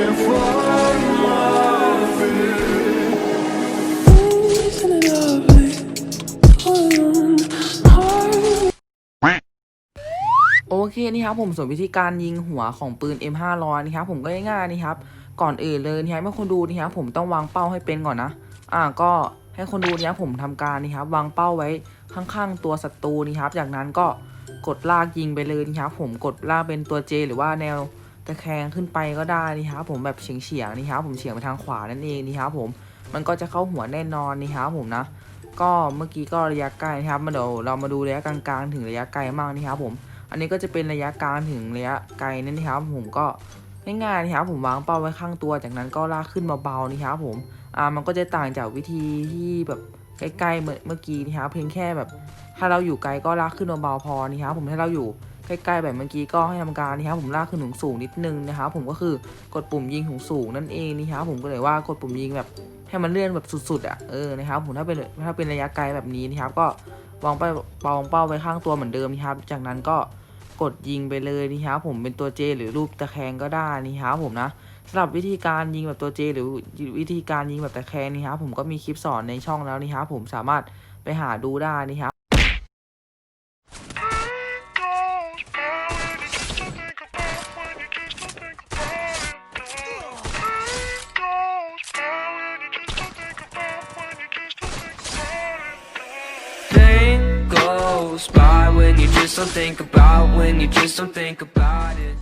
โอเคนี่ครับผมส่วนวิธีการยิงหัวของปืน M500 นะครับผมก็ง่ายๆนี่ครับ ก่อนอื่นเลยนะครับให้คนดูนี่ครับผมต้องวางเป้าให้เป็นก่อนนะ อ่าก็ให้คนดูนี่ครับผมทำการนี่ครับวางเป้าไว้ข้างๆ ตัวศัตรูนี่ครับ จากนั้นก็กดลากยิงไปเลยนะครับผมกดลากเป็นตัว J หรือว่าแนว ตะแคงขึ้นไปก็ได้นี่ครับผมแบบเฉียงๆนี่ครับผมเฉียงไปทางขวานั่นเองนี่ครับผมมันก็จะเข้าหัวแน่นอนนี่ครับผมนะ ก็เมื่อกี้ก็ระยะใกล้นะครับมาเดี๋ยวเรามาดูระยะกลางๆ ถึงระยะไกลมากนี่ครับผมอันนี้ก็จะเป็นระยะกลางถึงระยะไกลนั่นนะครับผมก็ง่ายๆนะครับผมวางเป้าไว้ข้างตัวจากนั้นก็ลากขึ้นเบาๆนี่ครับผมอ่ามันก็จะต่างจากวิธีที่แบบใกล้ๆเมื่อเมื่อกี้นี่ครับเพียงแค่แบบ ถ้าเราอยู่ไกลก็ลากขึ้นเบาๆพอนี่ครับผมถ้าเราอยู่ ใกล้ๆแบบเมื่อกี้ก็ให้ทำการนี่ครับผมลากขึ้นสูงสูงนิดนึงนะครับผมก็คือกดปุ่มยิงสูงสูงนั่นเองนี่ครับผมก็เลยว่ากดปุ่มยิงแบบให้มันเลื่อนแบบสุดๆอะเออนะครับผมถ้าเป็นถ้าเป็นระยะไกลแบบนี้นะครับก็วางไปวางเป้าไว้ข้างตัวเหมือนเดิมนะครับ จากนั้นก็กดยิงไปเลยนี่ครับผมเป็นตัว J หรือรูปตะแคงก็ได้นี่ครับผมนะสำหรับวิธีการยิงแบบตัว J หรือวิธีการยิงแบบตะแคงนี่ครับผมก็มีคลิปสอนในช่องแล้วนี่ครับผมสามารถไปหาดูได้นี่ครับ by when you just don't think about when you just don't think about it